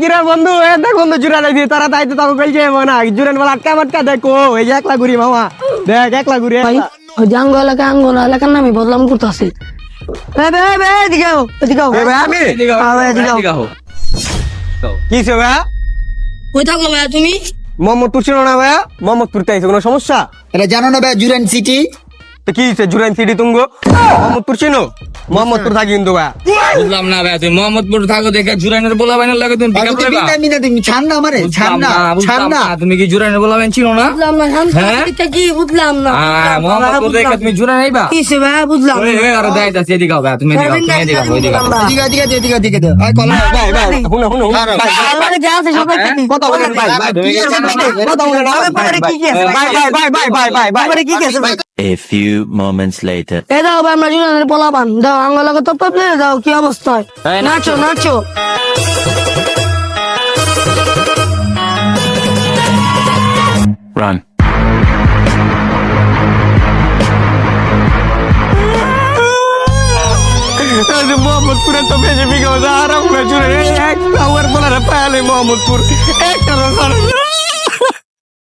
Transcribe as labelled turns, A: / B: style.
A: কিরে বন্ধু এ দেখ বন্ধু দিয়ে তারা তাই তো তোকে কইছে জুরান বলা আটকা মাটকা দেখো এই যে একলা ঘুরি মামা। দেখ একলা ঘুরি
B: ভাই ওই যে আঙ্গ এলাকা আঙ্গ এলাকার নামে বদলাম করতেছি। এদিকে আও, এদিকে আও।
A: এ ভাই আমি?
B: আও, এদিকে আও।
A: কি সে ভাই
B: কই ভাইয়া তুমি?
A: মোহাম্মদপুর ছিল না ভাই মোহাম্মদপুর তাইছে কোনো সমস্যা?
C: এটা জানো না ভাই জুরান সিটি
A: তো কি জুরান সিটি তুঙ্গ? মোহাম্মদপুর চিনো মোহাম্মদপুর থাকি কিন্তু
D: বুঝলাম না ভাই তুমি মোহাম্মদপুর থাকো দেখে জুরাইনের বলা বাইনের লাগে তুমি পিক আপ করবা?
C: তুমি ছাড় না আমারে ছাড় না ছাড় না।
D: তুমি কি জুরাইনের বলা বাইন ছিল না?
B: বুঝলাম না
D: হ্যাঁ?
B: কি বুঝলাম না?
D: হ্যাঁ মোহাম্মদপুর দেখে তুমি জুরাইন আইবা
B: কিসে ভাই বুঝলাম
D: ওই ওই আরও দেয় দাস এদিকে ভাই তুমি এদিকে তুমি এদিকে
C: এদিকে এদিকে এদিকে এদিকে দে আয় কলা
A: ভাই ভাই শুনো শুনো ভাই
B: আমাদের যা আছে সবাই
D: হ্যাঁ?
B: থাকি।
A: কথা বলেন ভাই। ভাই
D: তুমি কি জানো না?
A: কথা বলেন ভাই।
B: ব্যাপারে কি কি আছে?
A: ভাই? ভাই ভাই ভাই ভাই ভাই ভাই
B: ব্যাপারে কি কি আছে ভাই?
E: A few moments later.
B: এ দাও ভাই আমরা জুনানের পোলাপান দাও আঙ্গ এলাকা তো পাবলে দাও কি অবস্থা? হয় নাচো নাচো।
E: Run.
A: মোহাম্মদপুরে তো বেশি বিঘা আরাম করে এক বলার পায়ালে মোহাম্মদপুর। একটা রসার